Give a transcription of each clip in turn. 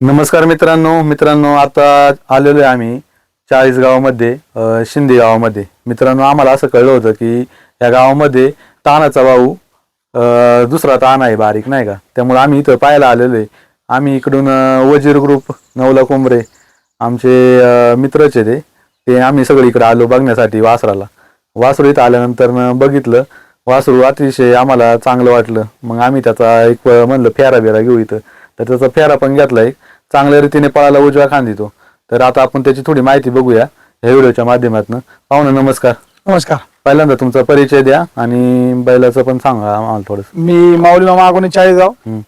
नमस्कार मित्रांनो मित्रांनो आता आलेलो आहे आम्ही चाळीस गावामध्ये शिंदे गावामध्ये. मित्रांनो आम्हाला असं कळलं होतं की या गावामध्ये तानाचा भाऊ दुसरा ताण आहे बारीक नाही का? त्यामुळे आम्ही इथं पाहायला आलेलो आहे आम्ही इकडून वजीर ग्रुप नवला कोंबरे आमचे मित्रचे मित्रच आहे ते. ते आम्ही सगळे इकडे आलो बघण्यासाठी वासराला. वासरू इथं आल्यानंतर बघितलं. वासरू अतिशय आम्हाला चांगलं वाटलं. मग आम्ही त्याचा एक म्हणलं फेरा बिरा घेऊ इथं. तर त्याचा फेरा पण घेतला एक. चांगल्या रीतीने पळाला उजव्या खांदी तो तर आता आपण त्याची थोडी माहिती बघूया ह्या व्हिडिओच्या माध्यमातून पाहुणे नमस्कार नमस्कार पहिल्यांदा तुमचा परिचय द्या आणि बैलाचं पण सांगा आम्हाला थोडस मी माऊली मामा आगोने चाळीसगाव हम्म.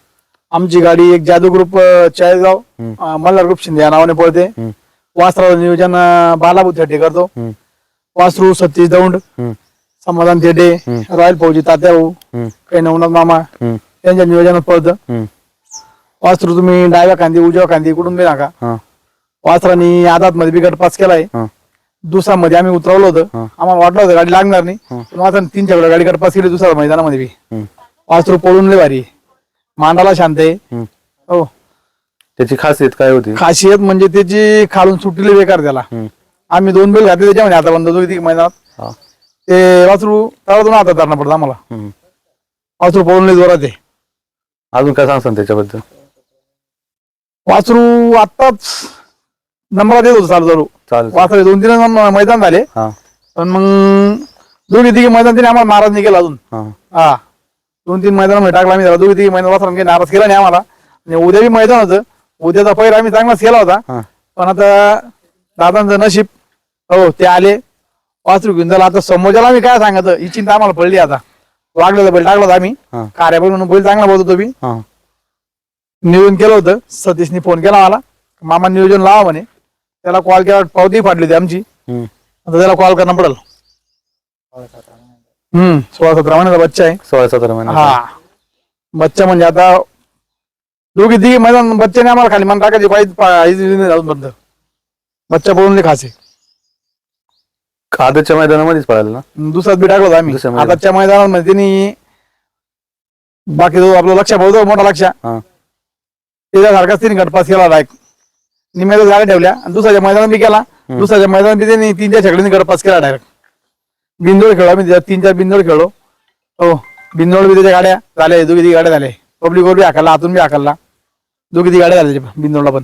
आमची गाडी एक जादू ग्रुप अ, चाळीसगाव हम्म. अ, मल्हार ग्रुप शिंदे या नावाने पळते हम्म. वासराचं नियोजन अ, बालाबुत थेटे करतो हम्म. वासरू सतीश दौंड हम्म. समाधान थेटे हम्म. रॉयल फौजी तात्याभाऊ हम्म. काही नवनाथ मामा हम्म. त्यांच्या नियोजनात पळतं हम्म. वासरू तुम्ही डाव्या खांदी उजव्या खांदी कुठून बी नाका हा. वासरानी आदात मध्ये बिकट पास केलाय हा. दुसरा मध्ये आम्ही उतरवलं होतं हा. आम्हाला वाटलं होतं गाडी लागणार नाही. पण वासराने तीन चक्र गाडी गट पास केली दुसऱ्या मैदानामध्ये बी हम्म. वासरू पळून लय भारी आहे. मांडाला शांत आहे हम्म. हो त्याची खासियत काय होती खासियत म्हणजे त्याची खालून सुटलेली बेकार त्याला हम्म. आम्ही दोन बैल घातले त्याच्यामध्ये आता बंद तिघी मैदानात हा. ते वासरू तळातून आता धरणं पडतं आम्हाला हम्म. वासरू पळून लय जोरात आहे अजून काय सांगसान त्याच्याबद्दल वासरू आत्ताच नंबरात येत होतं चालू चालू. चालेल वासरू दोन तीन मैदान झाले. हा. पण मग दोघी तिघी मैदान तिने आम्हाला नाराज नाही केला अजून. हा. हा. दोन तीन मैदान टाकला आम्ही त्याला. दोघी तिघी मैदान वासरांनी काही नाराज केला नाही आम्हाला. आणि उद्या बी मैदान होतं. उद्याचा पहिला आम्ही चांगलाच केला होता. हा. पण आता दादांचं नशीब हो ते आले. वासरू घेऊन झाला आता समोरच्याला आम्ही काय सांगत ही चिंता आम्हाला पडली आता. लागलं तर बैल टाकलं होतं आम्ही. हा. कार्याबल म्हणून बैल चांगला बोलतो तुम्ही हा. नियोजन केलं होतं. सतीशने फोन केला मला मामा नियोजन लावा म्हणे. त्याला कॉल केला पावती फाटली होती आमची. आता त्याला कॉल करणं पडेल. हम्म. सोळा सतरा महिन्याचा बच्चा आहे. सोळा सतरा महिने हा. बच्चा म्हणजे आता दोघी तिघी मैदान बच्च्याने आम्हाला खाली मान टाकायची पाहिजे अजूनपर्यंत बच्चा पळून लई खास आहे. आदतच्या मैदानामध्येच पळालं ना? दुसराच बी टाकलो होता आम्ही. मैदानात. आताच्या मैदानामध्ये त्यांनी बाकी जो आपला लक्ष बोलतो मोठा लक्ष हा. त्याच्यासारखाच त्यांनी गटपास केला डायरेक्ट निम्याच्या जागा ठेवल्या आणि दुसऱ्याच्या मैदानात बी केला. दुसऱ्याच्या मैदानात बी त्यांनी तीन चार छकड्यांनी गटपास केला डायरेक्ट बिंदोड खेळलो आम्ही त्याच्यात तीन चार बिंदोड खेळलो. हो बिंदोड बी त्याच्या गाड्या झाल्या दोघी ती गाड्या झाल्या. पब्लिक वर बी हाकलला आतून बी हाकलला. दोघी ती गाड्या झाल्या बिंदोडला पण.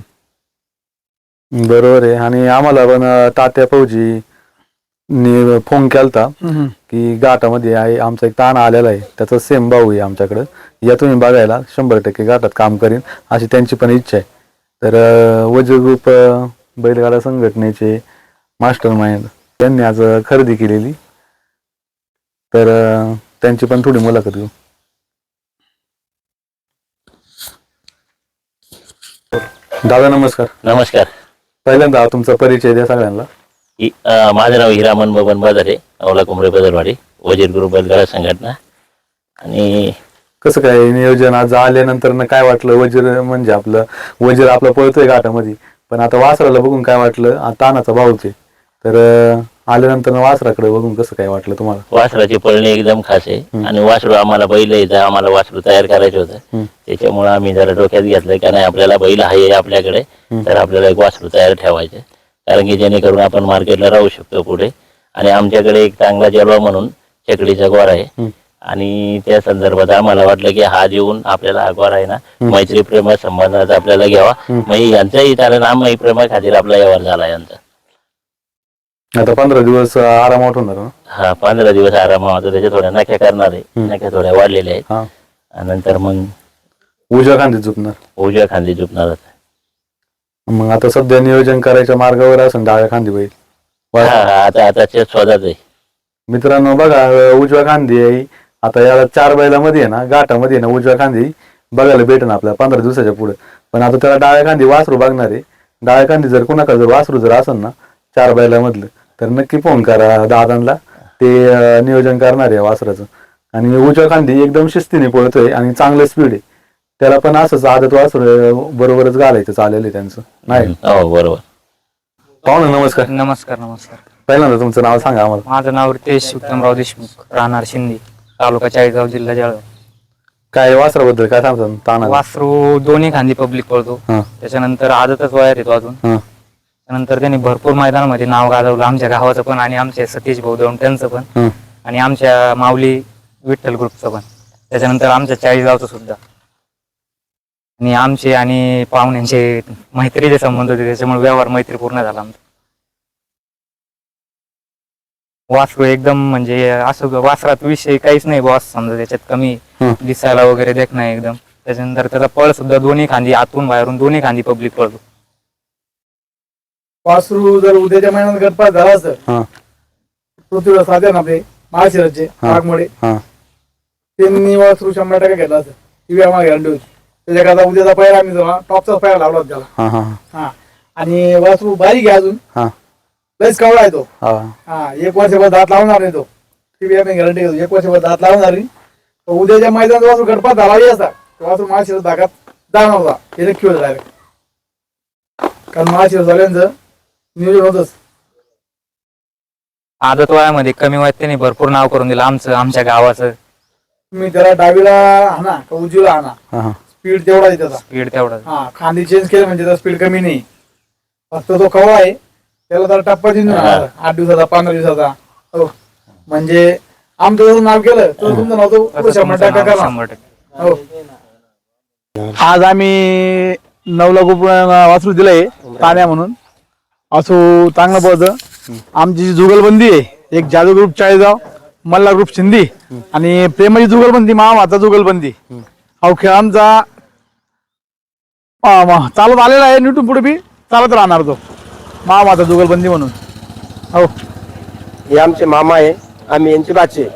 बरोबर आहे. आणि आम्हाला पण तात्या फौजी नी फोन केलता की घाटामध्ये आहे आमचा एक ताण आलेला आहे. त्याचा सेम भाऊ आहे आमच्याकडं. या तुम्ही बघायला शंभर टक्के घाटात काम करीन अशी त्यांची पण इच्छा आहे. तर अं, वज्र ग्रुप अं, बैलगाडा संघटनेचे मास्टर माइंड त्यांनी आज अं, खरेदी केलेली. तर अं, त्यांची पण थोडी मुलाखत घेऊ. दादा नमस्कार. नमस्कार. पहिल्यांदा तुमचा परिचय द्या सगळ्यांना. माझं नाव हिरामन बबन बाजारे अवला कुंभरे बदरवाडी वजीर ग्रुप बैलगाडा संघटना आणि कसं काय नियोजन आज आल्यानंतर न काय वाटलं? वजीर म्हणजे आपलं वजीर आपलं पळतोय घाटामध्ये. पण आता वासराला बघून काय वाटलं? आ, तानाचा भाऊचे तर आल्यानंतर वासराकडे बघून कसं काय वाटलं तुम्हाला? वासराची पळणी एकदम खास आहे. आणि वासरू आम्हाला बैल यायचं आम्हाला वासरू तयार करायचं होतं. त्याच्यामुळे आम्ही जरा डोक्यात घेतलं का नाही आपल्याला बैल आहे आपल्याकडे. तर आपल्याला एक वासरू तयार ठेवायचं कारण की जेणेकरून आपण मार्केटला राहू शकतो पुढे. आणि आमच्याकडे एक चांगला जलवा म्हणून चकडीचा गोर आहे. आणि त्या संदर्भात आम्हाला वाटलं की हा देऊन आपल्याला गोर आहे ना मैत्री प्रेम संबंधात आपल्याला घ्यावा. मग यांचाही कारण आम्ही प्रेमा खातीर आपला व्यवहार झाला यांचा. आता पंधरा दिवस आरामात होणार हा पंधरा दिवस आराम होता त्याच्या थोड्या नख्या करणार आहे. नख्या थोड्या वाढलेल्या आहेत. हा. नंतर मग उजव्या खांदी झुकणार उजव्या खांदी झुकणार होता. मग आता सध्या नियोजन करायच्या मार्गावर असं डाव्या खांदी बैल. हा हा, आता आताच्या स्वतःच आहे. मित्रांनो बघा अं, उजव्या खांदी आहे. आता या चार बैलामध्ये आहे ना घाटामध्ये आहे ना उजव्या खांदी बघायला भेटेन आपल्याला पंधरा दिवसाच्या पुढे. पण आता त्याला डाव्या खांदी वासरू बघणार आहे. डाव्या खांदी जर कुणाकडे जर वासरू जर असेल ना चार बैलामधलं तर नक्की फोन करा दादांना. ते अं, नियोजन करणार आहे वासराचं. आणि उजव्या खांदी एकदम शिस्तीने पळतोय आणि चांगलं स्पीड आहे. त्याला पण असंच आदत वासरू बरोबरच घालायचं चालेल आहे त्यांचं. नाही? हो बरोबर. पाहुणे नमस्कार. नमस्कार नमस्कार. पहिल्यांदा तुमचं नाव सांगा आम्हाला. माझं नाव रितेश उत्तमराव देशमुख राहणार शिंदे तालुका चाळीसगाव जिल्हा जळगाव. काय वासराबद्दल काय सांगतो ताना. वासरू दोन्ही खांदी पब्लिक पळतो हा. त्याच्यानंतर आदतच वयात येतो अजून. हा. त्यानंतर त्यांनी भरपूर मैदानामध्ये नाव गाजवलं आमच्या गावाचं पण आणि आमचे सतीश भाऊ दौंड पण. हा. आणि आमच्या माऊली विठ्ठल ग्रुपचं पण. त्याच्यानंतर आमच्या चाळीसगावचं सुद्धा. आणि आमचे आणि पाहुण्यांचे मैत्रीचे संबंध होते त्याच्यामुळे व्यवहार मैत्रीपूर्ण झाला आमचा. वासरू एकदम म्हणजे असं वासरात विषय काहीच नाही बॉस समजा त्याच्यात कमी. दिसायला वगैरे देख नाही एकदम. त्याच्यानंतर त्याचा पळ सुद्धा दोन्ही खांदी आतून बाहेरून दोन्ही खांदी पब्लिक पळतो. वासरू जर उद्याच्या महिन्यात गटपास झाला असेल हा. पृथ्वीराज साधे ना आपले. नागमोडे हा. त्यांनी वासरू शंभर टक्के घेतला असेल. ती आम्हाला गॅरंटी होती. त्याच्याकरता उद्याचा पहिला आम्ही जरा टॉपचा पहिला लावला होता त्याला. हा हा हा. आणि वासरू बारीक आहे अजून. हा. लयच कवळा आहे तो. हा. हा एक वर्षभर दात लावणार नाही तो. ती आम्ही गॅरंटी घेतो एक वर्षभर दात लावणार नाही तो उद्याच्या मैदानात वासरू गटपास झाला असता. तो वासरू महाशिराज दागात जाणार होता. हे नक्की होतं डायरेक्ट कारण महाशिराज झाल्यांचं नियोजन होतच. आदत वयामध्ये कमी वयात त्यांनी भरपूर नाव करून दिलं आमचं आमच्या गावाचं. तुम्ही त्याला डावीला हाना का उजवीला हा हा. स्पीड तेवढा आहे त्याचा. स्पीड तेवढा हा खांदी चेंज केले म्हणजे त्याचा स्पीड कमी नाही. फक्त तो कवळा आहे त्याला तर टप्पा देऊन. आठ दिवसाचा पंधरा दिवसाचा. हो. म्हणजे आमचं जसं नाव केलं तर तुमचं नाव तो पुढं शंभर टक्का नाव करा. शंभर टक्के. हो. आज आम्ही नवला खूप वासरू दिलंय ताण्या म्हणून. वासू चांगलं पडतं आमची जी जुगलबंदी आहे एक जादू ग्रुप चाळीसगाव मल्ला ग्रुप शिंदी आणि प्रेमाची जुगलबंदी महामाता जुगलबंदी. हा खेळ आमचा म- चालत आलेला आहे न्यूटून पुढे बी चालत राहणार तो. महामाता जुगलबंदी म्हणून. हो. हे आमचे मामा आहे. आम्ही यांचे बाचे